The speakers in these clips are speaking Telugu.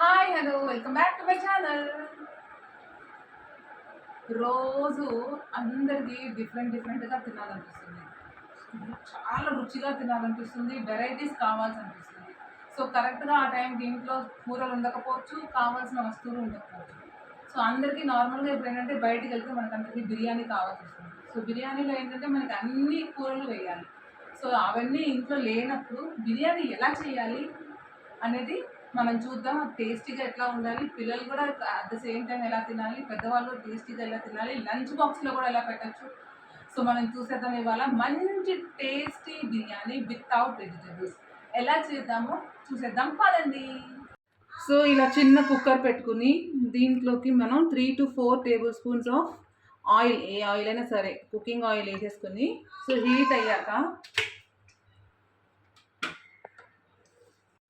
Hi hello welcome back to my channel రోజు అందరికీ డిఫరెంట్ డిఫరెంట్గా తినాలనిపిస్తుంది. చాలా రుచిగా తినాలనిపిస్తుంది వెరైటీస్ కావాల్సి అనిపిస్తుంది సో కరెక్ట్గా ఆ టైంకి ఇంట్లో కూరలు ఉండకపోవచ్చు కావాల్సిన వస్తువులు ఉండకపోవచ్చు. సో అందరికీ నార్మల్గా ఇప్పుడు ఏంటంటే బయటికి వెళ్తే మనకు అందరికీ బిర్యానీ కావాల్సి వస్తుంది సో బిర్యానీలో ఏంటంటే మనకి అన్ని కూరలు వేయాలి. సో అవన్నీ ఇంట్లో లేనప్పుడు బిర్యానీ ఎలా చేయాలి అనేది మనం చూద్దాం టేస్టీగా ఎట్లా ఉండాలి. పిల్లలు కూడా అట్ ద సేమ్ టైం ఎలా తినాలి పెద్దవాళ్ళు టేస్టీగా ఎలా తినాలి లంచ్ బాక్స్లో కూడా ఎలా పెట్టచ్చు. సో మనం చూసేద్దాం ఇవాళ మంచి టేస్టీ బిర్యానీ వితౌట్ వెజిటేబుల్స్. ఎలా చేద్దామో చూసేద్దాం. పదండి. సో ఇలా చిన్న కుక్కర్ పెట్టుకుని దీంట్లోకి మనం three to four tablespoons of oil A oil అయినా సరే కుకింగ్ ఆయిల్ వేసేసుకుని సో హీట్ అయ్యాక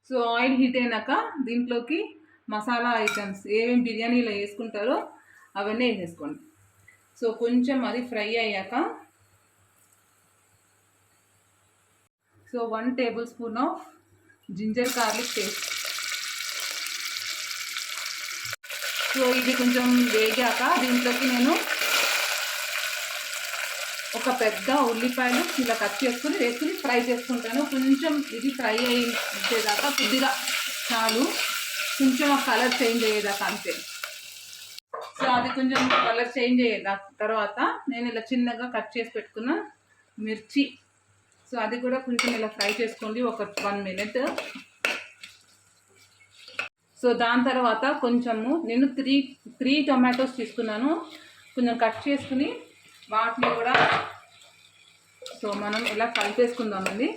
సో ఆయిల్ హీట్ అయినాక దీంట్లోకి మసాలా ఐటమ్స్ ఏమేమి బిర్యానీలో వేసుకుంటారో అవన్నీ వేసేసుకోండి. సో కొంచెం అది ఫ్రై అయ్యాక so one tablespoon of ginger garlic paste. So ఇది కొంచెం వేగాక దీంట్లోకి నేను ఒక పెద్ద ఉల్లిపాయలు ఇలా కట్ చేసుకుని వేసుకుని ఫ్రై చేసుకుంటాను. కొంచెం ఇది ఫ్రై అయ్యేదాకా కొద్దిగా చాలు. కొంచెం ఆ కలర్ చేంజ్ అయ్యేదాకా అంతే. సో అది కొంచెం కలర్ చేంజ్ అయ్యేదా తర్వాత నేను ఇలా చిన్నగా కట్ చేసి పెట్టుకున్న మిర్చి. సో అది కూడా కొంచెం ఇలా ఫ్రై చేసుకోండి. ఒక వన్ మినిట్. సో దాని తర్వాత కొంచెము నేను త్రీ త్రీ టొమాటోస్ తీసుకున్నాను. కొంచెం కట్ చేసుకుని వాటిని కూడా సో మనం ఇలా కలిపేసుకుందామండి.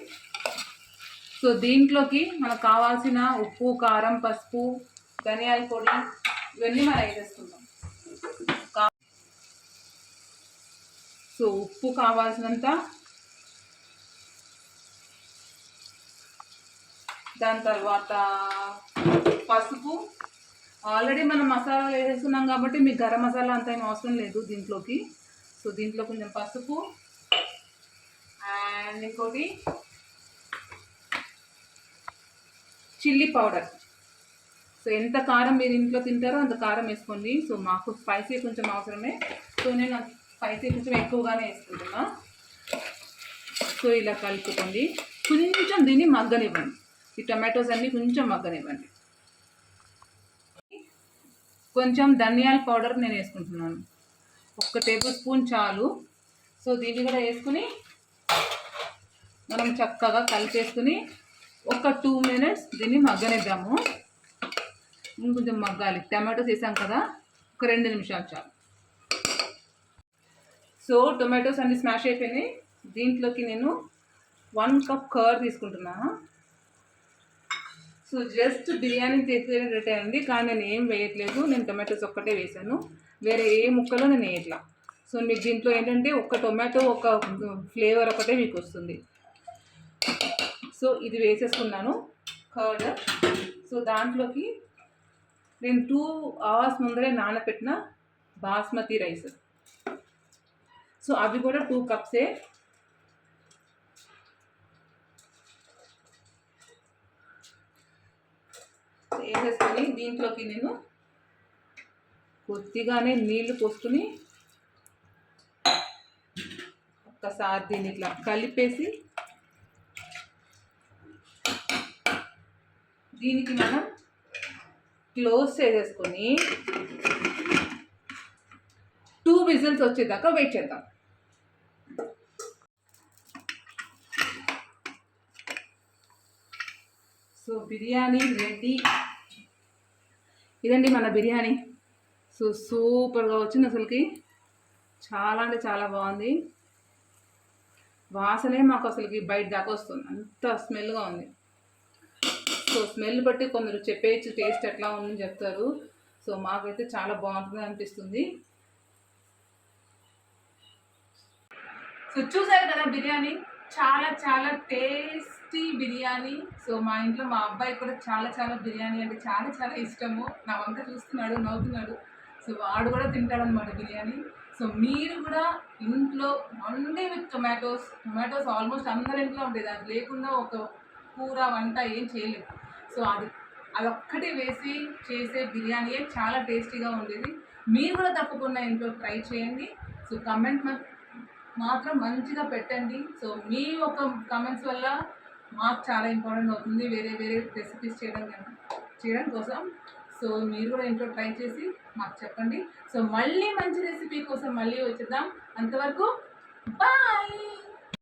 సో దీంట్లోకి మనకు కావాల్సిన ఉప్పు కారం పసుపు ధనియాల పొడి ఇవన్నీ మనం వేసేసుకుందాం. సో ఉప్పు కావాల్సినంత దాని తర్వాత పసుపు. ఆల్రెడీ మనం మసాలాలు వేసేస్తున్నాం కాబట్టి మీకు గరం మసాలా అంత ఏం అవసరం లేదు దీంట్లోకి. సో దీంట్లో కొంచెం పసుపు అండ్ ఇంకోటి చిల్లీ పౌడర్. సో ఎంత కారం మీరు ఇంట్లో తింటారో అంత కారం వేసుకోండి. సో మాకు స్పైసీ కొంచెం అవసరమే. సో నేను స్పైసీ కొంచెం ఎక్కువగానే వేసుకుంటున్నా. సో ఇలా కలుపుకోండి. కొంచెం దీన్ని మగ్గనివ్వండి. ఈ టమాటోస్ అన్నీ కొంచెం మగ్గనివ్వండి. కొంచెం ధనియాల పౌడర్ నేను వేసుకుంటున్నాను. ఒక టేబుల్ స్పూన్ చాలు. సో దీన్ని కూడా వేసుకుని మనం చక్కగా కలిపేసుకుని ఒక టూ మినిట్స్ దీన్ని మగ్గనిద్దాము. ఇంకొంచెం మగ్గాలి. టమాటోస్ వేసాం కదా ఒక రెండు నిమిషాలు చాలు. సో టొమాటోస్ అన్ని స్మాష్ అయిపోయినాయి. దీంట్లోకి నేను వన్ కప్ కర్ తీసుకుంటున్నాను సో జస్ట్ బిర్యానీ తీసుకునేటట్టే ఉంది కానీ నేను ఏం వేయట్లేదు. నేను టొమాటోస్ ఒక్కటే వేసాను. వేరే ఏ ముక్కలో నేను వేయట్లా. సో మీకు దీంట్లో ఏంటంటే ఒక టొమాటో ఒక ఫ్లేవర్ ఒకటే మీకు వస్తుంది. సో ఇది వేసేసుకున్నాను కర్డ్. సో దాంట్లోకి నేను టూ అవర్స్ ముందరే నానబెట్టిన బాస్మతి రైస్. సో అవి కూడా టూ కప్సే. వేసేసుకొని దీంట్లోకి నేను కొద్దిగానే నీళ్ళు పోసుకుని ఒక్కసారి దీన్ని ఇట్లా కలిపేసి దీనికి మనం క్లోజ్ చేసేసుకొని టూ విజిల్స్ వచ్చేదాకా వెయిట్ చేద్దాం. So biryani ready. ఇదండి మన బిర్యానీ. సో సూపర్గా వచ్చింది అసలుకి. చాలా అంటే చాలా బాగుంది. వాసనే మాకు అసలుకి బయట దాకా వస్తుంది. అంత స్మెల్గా ఉంది. సో స్మెల్ బట్టి కొందరు చెప్పేయచ్చు టేస్ట్ ఎట్లా ఉందని చెప్తారు. సో మాకైతే చాలా బాగుంటుంది అనిపిస్తుంది. సో చూసారు కదా బిర్యానీ? చాలా చాలా టేస్టీ బిర్యానీ. సో మా ఇంట్లో మా అబ్బాయి కూడా చాలా చాలా బిర్యానీ అంటే చాలా చాలా ఇష్టము. నా వంక చూస్తున్నాడు నవ్వుతున్నాడు. సో వాడు కూడా తింటాడనమాట బిర్యానీ. సో మీరు కూడా ఇంట్లో వండే విత్ టొమాటోస్ టొమాటోస్ ఆల్మోస్ట్ అందరి ఇంట్లో ఉంటాయి. అది లేకుండా ఒక కూర వంట ఏం చేయలేదు సో అది అదొక్కటి వేసి చేసే బిర్యానీయే చాలా టేస్టీగా ఉండేది. మీరు కూడా తప్పకుండా ఇంట్లో ట్రై చేయండి. సో కమెంట్ మాత్రం మంచిగా పెట్టండి. సో మీ ఒక కమెంట్స్ వల్ల మాకు చాలా ఇంపార్టెంట్ అవుతుంది. వేరే వేరే రెసిపీస్ చేయడం చేయడం కోసం. సో మీరు కూడా ఇంట్లో ట్రై చేసి మాకు చెప్పండి. సో మళ్ళీ మంచి రెసిపీ కోసం మళ్ళీ వచ్చేద్దాం. అంతవరకు బాయ్!